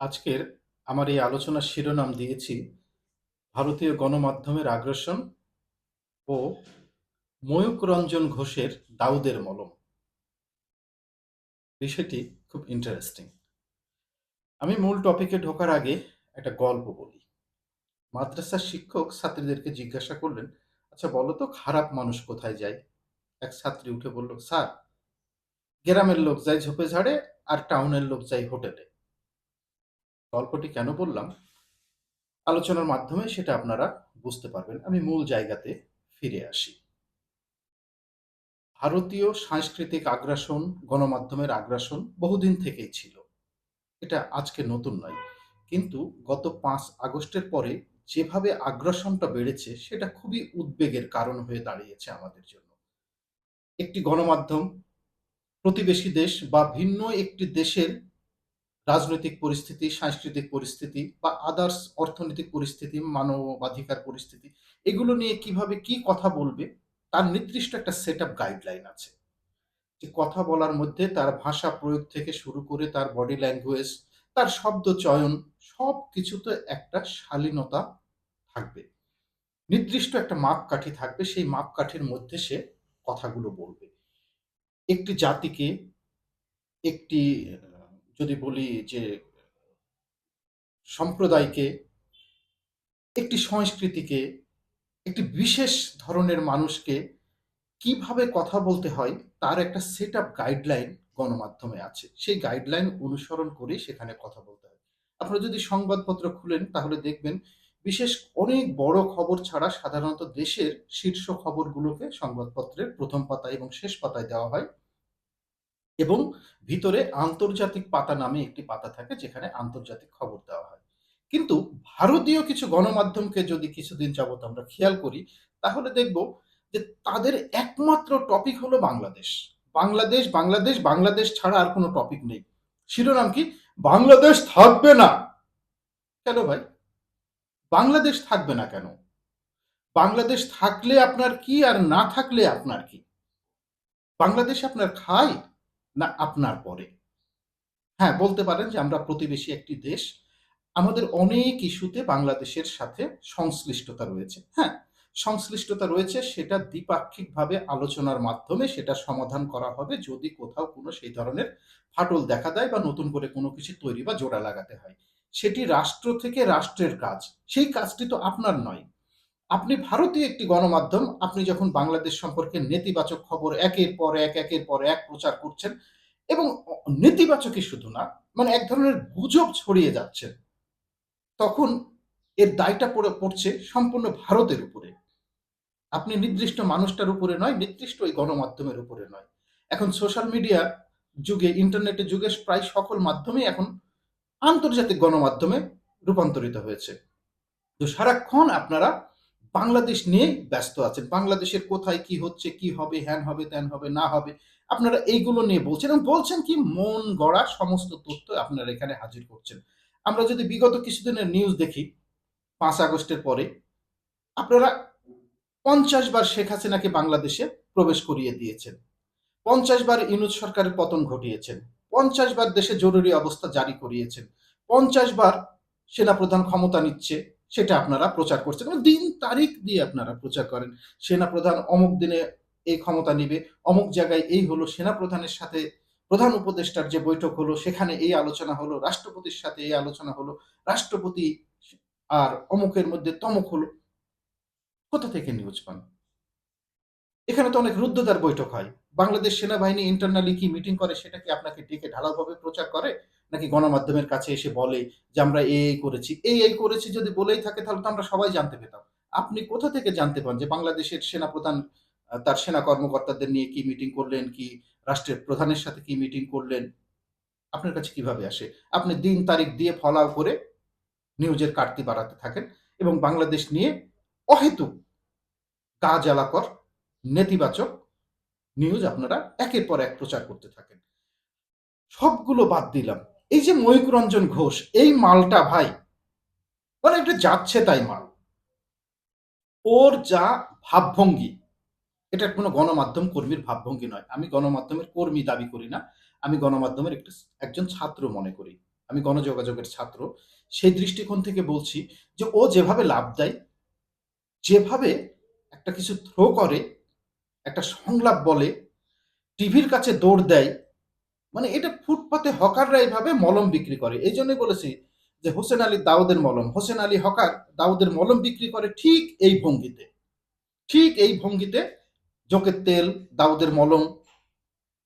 আজকের আমার এই আলোচনার শিরোনাম দিয়েছি ভারতীয় গণমাধ্যমের আগ্রাসন ও ময়ূক রঞ্জন ঘোষের দাউদের মলম। বিষয়টি খুব ইন্টারেস্টিং আমি মূল টপিকে ঢোকার আগে একটা গল্প বলি। মাদ্রাসার শিক্ষক ছাত্রীদেরকে জিজ্ঞাসা করলেন আচ্ছা বলো তো, খারাপ মানুষ কোথায় যায়? এক ছাত্রী উঠে বলল, স্যার, গ্রামের লোক যায় ঝোপে ঝাড়ে আর টাউনের লোক যায় হোটেলে গল্পটি কেন বললাম? আলোচনার মাধ্যমে সেটা আপনারা বুঝতে পারবেন। আমি মূল জায়গাতে ফিরে আসি। ভারতীয় সাংস্কৃতিক আগ্রাসন, গণমাধ্যমের আগ্রাসন বহুদিন থেকেই ছিল। এটা আজকে নতুন নয়। কিন্তু গত পাঁচ আগস্টের পরে যেভাবে আগ্রাসনটা বেড়েছে, সেটা খুবই উদ্বেগের কারণ হয়ে দাঁড়িয়েছে আমাদের জন্য। একটি গণমাধ্যম, প্রতিবেশী দেশ বা ভিন্ন একটি দেশের রাজনৈতিক পরিস্থিতি, সাংস্কৃতিক পরিস্থিতি বা আদার্স অর্থনৈতিক পরিস্থিতি, মানবাধিকার পরিস্থিতি, এগুলো নিয়ে কীভাবে কি কথা বলবে, তার নির্দিষ্ট একটা সেট আপ গাইডলাইন আছে। যে কথা বলার মধ্যে তার ভাষা প্রয়োগ থেকে শুরু করে তার বডি ল্যাঙ্গুয়েজ তার শব্দ চয়ন সব কিছুতে একটা শালীনতা থাকবে। নির্দিষ্ট একটা মাপকাঠি থাকবে, সেই মাপকাঠির মধ্যে সে কথাগুলো বলবে। একটি জাতিকে, একটি যদি বলি যে, সম্প্রদায়কে, একটি সংস্কৃতিকে, একটি বিশেষ ধরনের মানুষকে কীভাবে কথা বলতে হয়, তার একটা সেট আপ গাইডলাইন গণমাধ্যমে আছে। সেই গাইডলাইন অনুসরণ করে সেখানে কথা বলতে হয়। আপনারা যদি সংবাদপত্র খুলেন, তাহলে দেখবেন বিশেষ অনেক বড় খবর ছাড়া সাধারণত দেশের শীর্ষ খবরগুলোকে সংবাদপত্রের প্রথম পাতায় এবং শেষ পাতায় দেওয়া হয়। এবং ভিতরে আন্তর্জাতিক পাতা নামে একটি পাতা থাকে যেখানে আন্তর্জাতিক খবর দেওয়া হয়। কিন্তু ভারতীয় কিছু গণমাধ্যমকে যদি কিছুদিন যাবত আমরা খেয়াল করি, তাহলে দেখব যে তাদের একমাত্র টপিক হলো বাংলাদেশ। বাংলাদেশ বাংলাদেশ বাংলাদেশ ছাড়া আর কোনো টপিক নেই। শিরোনাম কি? বাংলাদেশ থাকবে না। কেন ভাই? বাংলাদেশ থাকবে না কেন? বাংলাদেশ থাকলে আপনার কি আর না থাকলে আপনার কি? বাংলাদেশ আপনার খায় না আপনার পরে। হ্যাঁ বলতে পারেন যে আমরা প্রতিবেশী একটি দেশ, আমাদের অনেক ইস্যুতে বাংলাদেশের সাথে সংশ্লিষ্টতা রয়েছে। হ্যাঁ সংশ্লিষ্টতা রয়েছে, সেটা দ্বিপাক্ষিকভাবে আলোচনার মাধ্যমে সেটা সমাধান করা হবে যদি কোথাও কোনো সেই ধরনের ফাটল দেখা দেয় বা নতুন করে কোনো কিছু তৈরি বা জোড়া লাগাতে হয়। সেটি রাষ্ট্র থেকে রাষ্ট্রের কাজ। সেই কাজটি তো আপনার নয়। আপনি ভারতীয় একটি গণমাধ্যম, আপনি যখন বাংলাদেশ সম্পর্কে নেতিবাচক খবর একের পর এক, একের পর এক প্রচার করছেন এবং নেতিবাচকই শুধু না মানে এক ধরনের গুজব ছড়িয়ে যাচ্ছে, তখন এর দায়টা পড়ে, পড়ছে সম্পূর্ণ ভারতের উপরে। আপনি নির্দিষ্ট মানুষটার উপরে নয়, নির্দিষ্ট ওই গণমাধ্যমের উপরে নয়। এখন সোশ্যাল মিডিয়া যুগে ইন্টারনেটের যুগে প্রায় সকল মাধ্যমেই এখন আন্তর্জাতিক গণমাধ্যমে রূপান্তরিত হয়েছে। তো সারাক্ষণ আপনারা বাংলাদেশ নিয়েই ব্যস্ত আছেন। বাংলাদেশের কোথায় কি হচ্ছে, কি হবে, হ্যান হবে, ত্যান হবে, না হবে, আপনারা এইগুলো নিয়ে বলছেন এবং বলছেন কি মন গড়া সমস্ত তথ্য আপনারা এখানে হাজির করছেন। আমরা যদি বিগত কিছুদিনের নিউজ দেখি, পাঁচ আগস্টের পরে, আপনারা পঞ্চাশ বার শেখ হাসিনাকে বাংলাদেশে প্রবেশ করিয়ে দিয়েছেন। পঞ্চাশ বার ইনুজ সরকারের পতন ঘটিয়েছেন। পঞ্চাশ বার দেশে জরুরি অবস্থা জারি করিয়েছেন। পঞ্চাশ বার সেনাপ্রধান ক্ষমতা নিচ্ছে। সেটা আপনারা প্রচার করছেন এবং দিন তারিখ দিয়ে আপনারা প্রচার করেন। সেনাপ্রধান অমুক দিনে এই ক্ষমতা নিবে, অমুক জায়গায় এই হলো, সেনাপ্রধানের সাথে প্রধান উপদেষ্টার যে বৈঠক হলো, সেখানে এই আলোচনা হলো, রাষ্ট্রপতির সাথে এই আলোচনা হলো, রাষ্ট্রপতি আর অমুকের মধ্যে তমুক হলো। কোথা থেকে নিউজ পান? এখানে তো অনেক রুদ্ধতার বৈঠক হয়। বাংলাদেশ সেনাবাহিনী ইন্টারনালি কি মিটিং করে সেটা কি আপনাকে ডেকে ঢালাওভাবে প্রচার করে? নাকি গণমাধ্যমের কাছে এসে বলে যে আমরা এই করেছি? এই এই করেছি যদি বলেই থাকে তাহলে তো আমরা সবাই জানতে পেতাম। আপনি কোথা থেকে জানতে পান যে বাংলাদেশের সেনা প্রধান তার সেনা কর্মকর্তাদের নিয়ে কি মিটিং করলেন? কি রাষ্ট্রের প্রধানের সাথে কি মিটিং করলেন? আপনার কাছে কীভাবে আসে? আপনি দিন তারিখ দিয়ে ফলাও করে নিউজের কাটতি বাড়াতে থাকেন এবং বাংলাদেশ নিয়ে অহেতুক গা জ্বালাকর নেতিবাচক নিউজ আপনারা একের পর এক প্রচার করতে থাকেন। সবগুলো বাদ দিলাম। এই যে ময়ূক রঞ্জন ঘোষ, এই মালটা ভাই মানে একটা যাচ্ছে তাই মাল। ওর যা ভাবভঙ্গি, এটা কোনো গণমাধ্যম কর্মীর ভাবভঙ্গি নয়। আমি গণমাধ্যমের কর্মী দাবি করি না। আমি গণমাধ্যমের একটা একজন ছাত্র মনে করি। আমি গণযোগাযোগের ছাত্র। সেই দৃষ্টিকোণ থেকে বলছি যে ও যেভাবে লাভ দেয়, যেভাবে একটা কিছু থ্রো করে একটা সংলাপ বলে, টিভির কাছে দৌড় দেয় মানে এটা ফুটপাতে হকাররা এইভাবে মলম বিক্রি করে। এই জন্যই বলেছি যে হোসেন আলী দাউদের মলম। হোসেন আলী হকার দাউদের মলম বিক্রি করে ঠিক এই ভঙ্গিতে। ঠিক এই ভঙ্গিতে জোকের তেল, দাউদের মলম,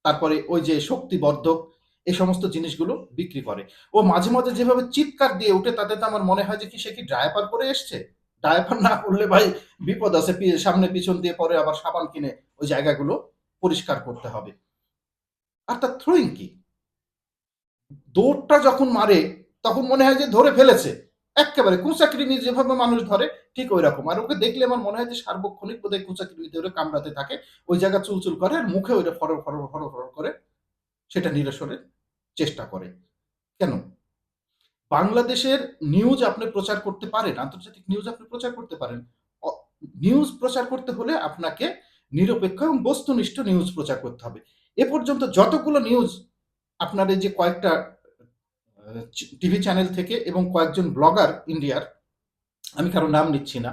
তারপরে ওই যে শক্তিবর্ধক এই সমস্ত জিনিসগুলো বিক্রি করে। ও মাঝে মাঝে যেভাবে চিৎকার দিয়ে উঠে, তাতে তো আমার মনে হয় যে কি সে কি ড্রাইভার করে এসছে? ড্রাইভার না করলে ভাই বিপদ আছে সামনে পিছন দিয়ে পরে আবার সাবান কিনে ওই জায়গাগুলো পরিষ্কার করতে হবে। আর তার থ্রোয়িং কি? দৌড়টা যখন মারে, তখন মনে হয় যে ধরে ফেলেছে। একেবারে কুচাকৃমি যেভাবে মানুষ ধরে, ঠিক ওই রকম। আর ওকে দেখলে আমার মনে হয় যে সার্বক্ষণিক বোধহয় কুচাকৃমি ধরে কামড়াতে থাকে, ওই জায়গা চুলচুল করে আর মুখে ওইটা ফরর ফরর ফরর ফরর করে, সেটা নিরসনের চেষ্টা করে। কেন? বাংলাদেশের নিউজ আপনি প্রচার করতে পারেন, আন্তর্জাতিক নিউজ আপনি প্রচার করতে পারেন। নিউজ প্রচার করতে হলে আপনাকে নিরপেক্ষ এবং বস্তুনিষ্ঠ নিউজ প্রচার করতে হবে। এ পর্যন্ত যতগুলো নিউজ আপনার এই যে কয়েকটা টিভি চ্যানেল থেকে এবং কয়েকজন ব্লগার ইন্ডিয়ার আমি কারও নাম নিচ্ছি না,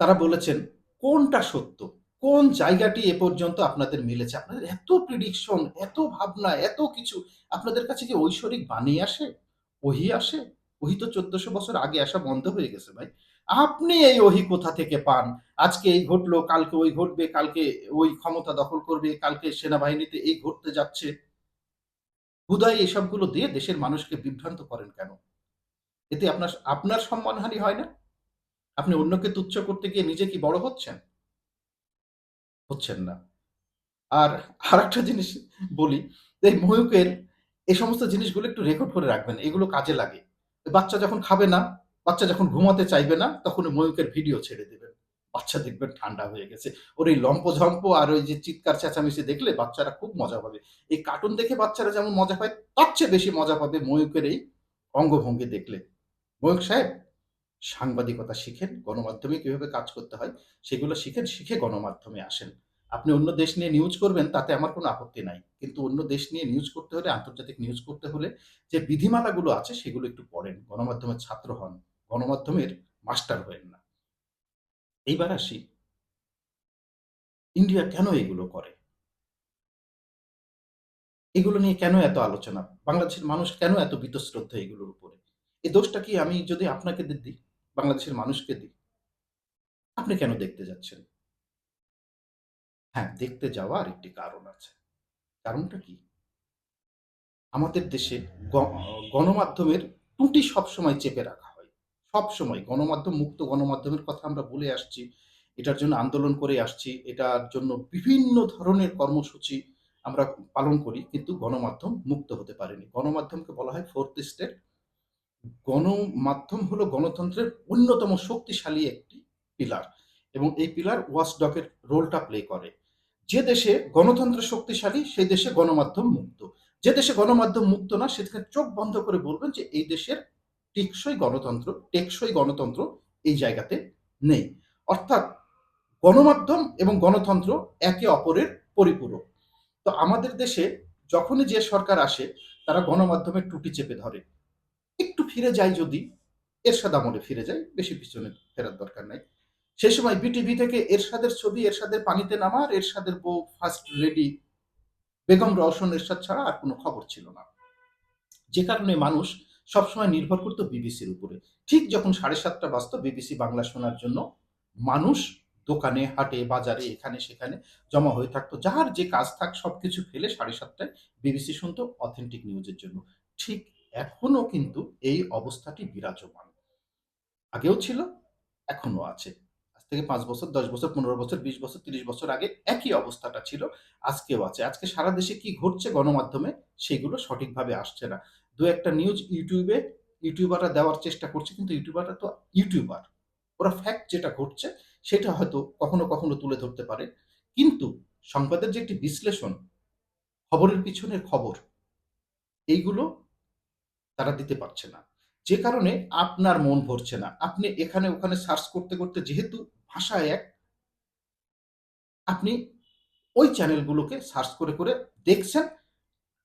তারা বলেছেন, কোনটা সত্য? কোন জায়গাটি এ পর্যন্ত আপনাদের মিলেছে? আপনাদের এত প্রিডিকশন এত ভাবনা, এত কিছু, আপনাদের কাছে কি ঐশ্বরিক বাণী আসে? ওহি আসে? ওহি তো চোদ্দশো বছর আগে আসা বন্ধ হয়ে গেছে ভাই। আপনি এই ওহি কোথা থেকে পান? আজকে এই ঘটলো, কালকে ওই ঘটবে, কালকে ওই ক্ষমতা দখল করবে, কালকে সেনাবাহিনীতে এই ঘটতে যাচ্ছে। হুদাই এসবগুলো দিয়ে দেশের মানুষকে বিভ্রান্ত করেন কেন? এতে আপনার আপনার সম্মানহানি হয় না? আপনি অন্যকে তুচ্ছ করতে গিয়ে নিজে কি বড় হচ্ছেন? হচ্ছেন না। আর আরেকটা জিনিস বলি, এই ময়ূকের এই সমস্ত জিনিসগুলো একটু রেকর্ড করে রাখবেন, এগুলো কাজে লাগে। বাচ্চা যখন খাবে না, বাচ্চা যখন ঘুমাতে চাইবে না, তখন ময়ূকের ভিডিও ছেড়ে দেবেন। বাচ্চা দেখবেন ঠান্ডা হয়ে গেছে। ওর এই লম্পঝম্প আর ওই যে চিৎকার চেঁচামেচি দেখলে বাচ্চারা খুব মজা পাবে। এই কার্টুন দেখে বাচ্চারা যেমন মজা পায়, তার চেয়ে বেশি মজা পাবে ময়ূকের এই অঙ্গভঙ্গি দেখলে। ময়ূক সাহেব, সাংবাদিকতা শিখেন, গণমাধ্যমে কীভাবে কাজ করতে হয়, সেগুলো শিখেন, শিখে গণমাধ্যমে আসেন। আপনি অন্য দেশ নিয়ে নিউজ করবেন, তাতে আমার কোনো আপত্তি নাই। কিন্তু অন্য দেশ নিয়ে নিউজ করতে হলে, আন্তর্জাতিক নিউজ করতে হলে যে বিধিমালাগুলো আছে, সেগুলো একটু পড়েন। গণমাধ্যমের ছাত্র হন, গণমাধ্যমের মাস্টার হয়েন না। এইবার আসি, ইন্ডিয়া কেন এগুলো করে? এগুলো নিয়ে কেন এত আলোচনা? বাংলাদেশের মানুষ কেন এত বীতশ্রদ্ধ এগুলোর উপরে? এই দোষটা কি আমি যদি আপনাকে দিই বাংলাদেশের মানুষকে দিই আপনি কেন দেখতে যাচ্ছেন? হ্যাঁ দেখতে যাওয়া আরেকটি কারণ আছে। কারণটা কি? আমাদের দেশে গণমাধ্যমের ত্রুটি সবসময় চেপে রাখা হয়। সবসময় গণমাধ্যম, মুক্ত গণমাধ্যমের কথা আমরা বলে আসছি। এটার জন্য আন্দোলন করে আসছি। এটার জন্য বিভিন্ন ধরনের কর্মসূচি আমরা পালন করি, কিন্তু গণমাধ্যম মুক্ত হতে পারেনি। গণমাধ্যমকে বলা হয় ফোর্থ স্টেট গণমাধ্যম হলো গণতন্ত্রের অন্যতম শক্তিশালী একটি পিলার এবং এই পিলার ওয়াচডগের রোলটা প্লে করে। যে দেশে গণতন্ত্র শক্তিশালী, সেই দেশে গণমাধ্যম মুক্ত। যে দেশে গণমাধ্যম মুক্ত না সেখানে চোখ বন্ধ করে বলবেন যে এই দেশের টেকসই গণতন্ত্র টেকসই গণতন্ত্র এই জায়গাতে নেই। অর্থাৎ গণমাধ্যম এবং গণতন্ত্র একে অপরের পরিপূরক। তো আমাদের দেশে যখনই যে সরকার আসে, তারা গণমাধ্যমের টুটি চেপে ধরে। একটু ফিরে যায় যদি, এরশাদ আমলে ফিরে যায়, বেশি পিছনে ফেরার দরকার নাই। সেই সময় বিটিভি থেকে এরশাদের ছবি, এরশাদের পানিতে নামার এরশাদের বউ ফার্স্ট লেডি বেগম রওশন এরশাদ ছাড়া আর কোনো খবর ছিল না। যে কারণে মানুষ সবসময় নির্ভর করতো বিবিসির উপরে। ঠিক যখন সাড়ে সাতটা বাজতো বিবিসি বাংলা শোনার জন্য, মানুষ দোকানে, হাটে, বাজারে, এখানে, সেখানে জমা হয়ে থাকতো। যার যে কাজ থাক সবকিছু ফেলে সাড়ে সাতটায় বিবিসি শুনতো অথেন্টিক নিউজের জন্য। ঠিক এখনও কিন্তু এই অবস্থাটি বিরাজমান। আগেও ছিল এখনও আছে। থেকে পাঁচ বছর, দশ বছর, পনেরো বছর, বিশ বছর, তিরিশ বছর আগে একই অবস্থাটা ছিল, আজকেও আছে। আজকে সারা দেশে কি ঘটছে গণমাধ্যমে সেগুলো সঠিকভাবে আসছে না। দু একটা নিউজ ইউটিউবে, ইউটিউবাররা দেওয়ার চেষ্টা করছে, কিন্তু ইউটিউবাররা তো ইউটিউবার। ওরা ফ্যাক্ট যেটা ঘটছে সেটা হয়তো কখনো কখনো তুলে ধরতে পারে। কিন্তু সংবাদের যে একটি বিশ্লেষণ, খবরের পিছনের খবর, এইগুলো তারা দিতে পারছে না। যে কারণে আপনার মন ভরছে না। আপনি এখানে ওখানে সার্চ করতে করতে যেহেতু ভাষা এক আপনি ওই চ্যানেলগুলোকে সার্চ করে করে দেখছেন,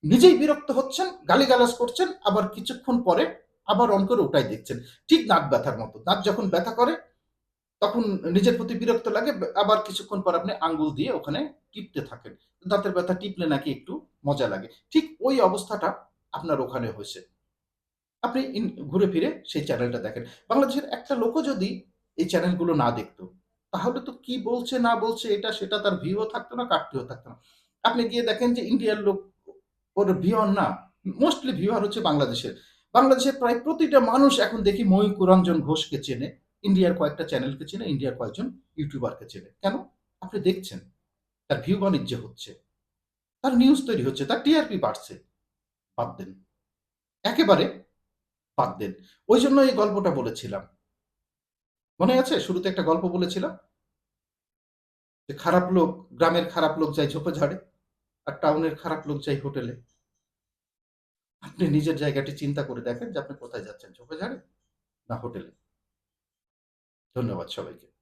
নিজেই বিরক্ত হচ্ছেন, গালিগালাজ করছেন, আবার কিছুক্ষণ পরে আবার অন করে ওটাই দেখছেন। ঠিক দাঁত ব্যথার মতো। দাঁত যখন ব্যথা করে, তখন নিজের প্রতি বিরক্ত লাগে, আবার কিছুক্ষণ পর আপনি আঙ্গুল দিয়ে ওখানে টিপতে থাকেন। দাঁতের ব্যথা টিপলে নাকি একটু মজা লাগে। ঠিক ওই অবস্থাটা আপনার ওখানে হয়েছে। আপনি ঘুরে ফিরে সেই চ্যানেলটা দেখেন। বাংলাদেশের একটা লোকও যদি এই চ্যানেলগুলো না দেখতো। তাহলে তো কি বলছে, না বলছে, এটা সেটা তার ভিউও থাকতো না, কাটতেও থাকতো না। আপনি গিয়ে দেখেন যে ইন্ডিয়ার লোক, ওর ভিউয়ার না মোস্টলি ভিউয়ার হচ্ছে বাংলাদেশের। বাংলাদেশের প্রায় প্রতিটা মানুষ এখন দেখি ময়ূকুরঞ্জন ঘোষকে চেনে ইন্ডিয়ার কয়েকটা চ্যানেলকে চেনে ইন্ডিয়ার কয়েকজন ইউটিউবারকে চেনে। কেন? আপনি দেখছেন, তার ভিউ বাণিজ্য হচ্ছে। তার নিউজ তৈরি হচ্ছে, তার টিআরপি বাড়ছে। বাদ দেন। একেবারে বাদ দেন। ওই জন্য এই গল্পটা বলেছিলাম। মনে আছে? শুরুতে একটা গল্প বলেছিলাম যে খারাপ লোক, গ্রামের খারাপ লোক যায় ঝোপে ঝাড়ে আর টাউনের খারাপ লোক যায় হোটেলে। আপনি নিজের জায়গাটি চিন্তা করে দেখেন যে আপনি কোথায় যাচ্ছেন ঝোপে ঝাড়ে না হোটেলে? ধন্যবাদ সবাইকে।